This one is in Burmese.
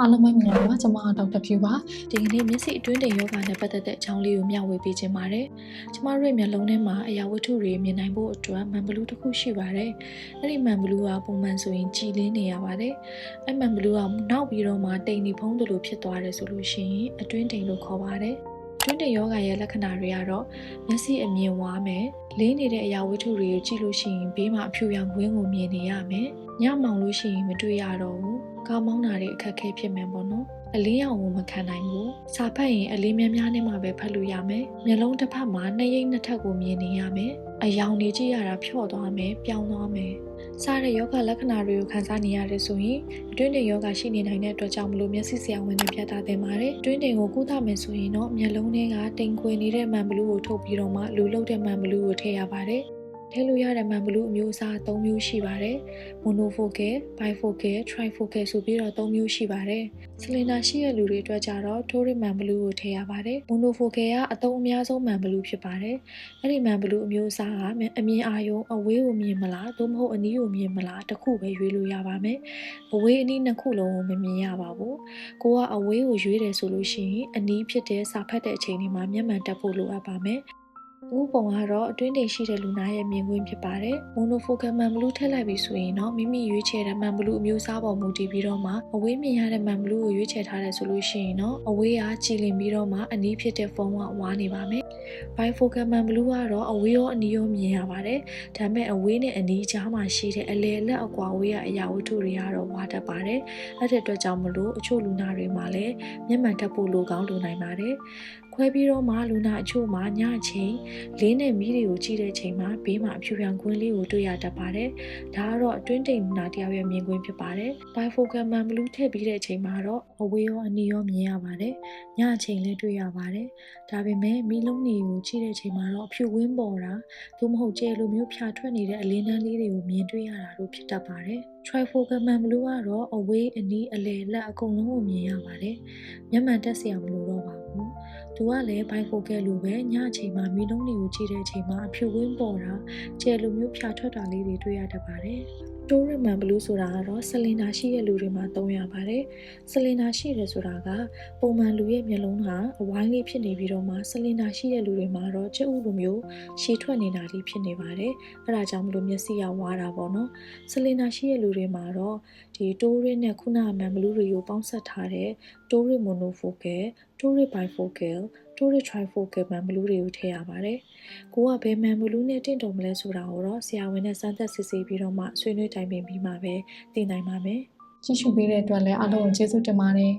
အားလုံးပဲမင်္ဂလာပါကျွန်မဒေါက်တာဖြူပါဒီကနေ့မျက်စိအတွင်းတိမ်ယောဂနဲ့ပတ်သက်တဲ့အကြောင်းလေးကိုမျှဝေပေးခြင်းပါတယ်။ကျမတို့ရဲ့မျက်လုံးထဲမှာအရာဝတ္ထုတွေမြင်နိုင်ဖို့အတွက်မန်ဘလူးတစ်ခုရှိပါတယ်။အဲ့ဒီမန်ဘလူးကပုံမှန်ဆိုရင်ကြည်လင်းနေရပါတယ်။အဲ့မန်ဘလူးကနောက်ပြီးတော့မှတိမ်နေဖုံးသလိုဖြစ်သွားတယ်ဆိုလို့ရှိရင်အတွင်းတိမ်လို့ခေါ်ပါတယ်။အတွင်းတိမ်ယောဂရဲ့လက္ခဏာတွေကတော့မျက်စိအမြင်ဝါမယ်။လင်းနေတဲ့အရာဝတ္ထုတွေကိုကြည့်လို့ရှိရင်ဘေးမှာအဖြူရောင်ဝင်းကိုမြင်နေရမယ်။ညမောင်လို့ရှိရင်မတွေ့ရတော့ဘူး။ ကားမောင်းတာတွေအခက်အခဲဖြစ်မယ်ပေါ့နော်။အလင်းရောင်ကိုမခံနိုင်ဘူးစာဖတ်ရင်အလင်းများများနဲ့မှပဲဖတ်လို့ရမယ်မျက်လုံးတစ်ဖက်မှာနှစ်ရိပ်နှစ်ထပ်ကိုမြင်နေရမယ်အယောင်နေကြည့်ရတာဖြော့သွားမယ်ပြောင်းသွားမယ်စားတဲ့ယောဂလက္ခဏာတွေကိုခံစားနေရတယ်ဆိုရင်အတွင်းတင်ယောဂရှိနေနိုင်တဲ့အတွက်ကြောင့်မလို့မျက်စိဆရာဝန်နဲ့ပြသသင်ပါတယ်အတွင်းတင်ကိုကုသမယ်ဆိုရင်တော့မျက်လုံးထဲကတိမ်ခွေနေတဲ့မှန်ဘလူးကိုထုတ်ပြီးတော့မှလူလုတ်တဲ့မှန်ဘလူးကိုထည့်ရပါတယ် ထည့်လို့ရတဲ့မှန်ဘလူးအမျိုးအစား၃မျိုးရှိပါတယ်။ monofocal, bifocal, trifocal ဆိုပြီးတော့၃မျိုးရှိပါတယ်။ဆလင်ဒါရှိတဲ့လူတွေအတွက်ကြတော့ထိုးရမန်ဘလူးကိုထည့်ရပါတယ်။မိုနိုဖိုကယ်ကအသုံးအများဆုံးမန်ဘလူးဖြစ်ပါတယ်။အဲ့ဒီမန်ဘလူးအမျိုးအစားကအမြင်အာရုံအဝေးကိုမြင်မလားသို့မဟုတ်အနီးကိုမြင်မလားတစ်ခုပဲရွေးလို့ရပါမယ်။အဝေးအနီးနှစ်ခုလုံးကိုမမြင်ရပါဘူး။ကိုကအဝေးကိုရွေးတယ်ဆိုလို့ရှိရင်အနီးဖြစ်တဲ့စာဖတ်တဲ့အချိန်တွေမှာမျက်မှန်တက်ဖို့လိုအပ်ပါမယ်။ ဥပုံကတော့အတွင်းတိမ်ရှိတဲ့လူနာရဲ့မြင်ကွင်းဖြစ်ပါတယ်။ monofocal မှန်ဘလူးထည့်လိုက်ပြီဆိုရင်တော့မိမိရွေးချယ်တဲ့မှန်ဘလူးအမျိုးအစားပေါ်မူတည်ပြီးတော့မှအဝေးမြင်ရတဲ့မှန်ဘလူးကိုရွေးချယ်ထားတယ်ဆိုလို့ရှိရင်တော့အဝေးကကြည်လင်ပြီးတော့မှအနီးဖြစ်တဲ့ဖုန်းကဝါနေပါမယ်။ bifocal မှန်ဘလူးကတော့အဝေးရောအနီးရောမြင်ရပါတယ်။ဒါပေမဲ့အဝေးနဲ့အနီးကြားမှာရှိတဲ့အလေအလက်အကွာဝေးကအရာဝတ္ထုတွေကတော့ဝါတတ်ပါတယ်။အဲ့ဒီအတွက်ကြောင့်မလို့အချို့လူနာတွေမှာလည်းမျက်မှန်တက်ဖို့လိုကောင်းလိုနိုင်ပါတယ်။ခွဲပြီးတော့မှလူနာအချို့မှာညအချိန်လေးနဲ့မီးတွေကိုကြည့်တဲ့ချိန်မှာဘေးမှာအဖြူရောင်ခွင်းလေးကိုတွေ့ရတတ်ပါတယ်။ဒါကတော့အတွင်းတိမ်လူနာတယောက်ရဲ့မြင်ကွင်းဖြစ်ပါတယ်။ bifocal မှန်ဘလူးထည့်ပြီးတဲ့အချိန်မှာတော့အဝေးရောအနီးရောမြင်ရပါတယ်။ညအချိန်လည်းတွေ့ရပါတယ်။ဒါပေမဲ့မီးလုံးတွေကိုကြည့်တဲ့အချိန်မှာတော့အဖြူဝင်းပေါ်တာသို့မဟုတ်ကျဲလိုမျိုးဖြာထွက်နေတဲ့အလင်းတန်းလေးတွေကိုမြင်တွေ့ရတာတို့ဖြစ်တတ်ပါတယ်။ trifocal မှန်ဘလူးကတော့အဝေးအနီးအလယ်လက်အကုန်လုံးကိုမြင်ရပါတယ်။မျက်မှန်တက်စရာမလိုတော့ပါဘူး။ သူကလည်း bifocal လိုပဲညအချိန်မှာမီးလုံးတွေကိုကြည့်တဲ့အချိန်မှာအဖြူဝင်းပေါ်တာကျဲလိုမျိုးဖြာထွက်တာလေးတွေတွေ့ရတတ်ပါတယ်။ တိုးရမန်ဘလူးဆိုတာကတော့ဆလင်ဒါရှိတဲ့လူတွေမှာသုံးရပါတယ်။ဆလင်ဒါရှိတယ်ဆိုတာကပုံမှန်လူရဲ့မျက်လုံးကအဝိုင်းလေးဖြစ်နေပြီးတော့မှဆလင်ဒါရှိတဲ့လူတွေမှာတော့ကြက်ဥလိုမျိုးရှည်ထွက်နေတာလေးဖြစ်နေပါတယ်။အဲဒါကြောင့်မလို့မျက်စိကဝါတာပေါ့နော်။ဆလင်ဒါရှိတဲ့လူတွေမှာတော့ဒီတိုးရနဲ့ခုနကမန်ဘလူးတွေကိုပေါင်းစပ်ထားတဲ့တိုးရမိုနိုဖိုကယ်တိုးရဘိုင်ဖိုကယ်တိုးရ trifocal မန်ဘလူးတွေကိုထည့်ရပါတယ်။ကိုကဘယ်မန်ဘလူးနဲ့တင့်တော်မလဲဆိုတာကိုတော့ဆရာဝန်နဲ့စမ်းသပ်စစ်ဆေးပြီးတော့မှဆွေးနွေးတိုင်ပင်ပြီးမှပဲသိနိုင်ပါမယ်။ကြည့်ရှုပေးတဲ့အတွက်လည်းအားလုံးကိုကျေးဇူးတင်ပါတယ်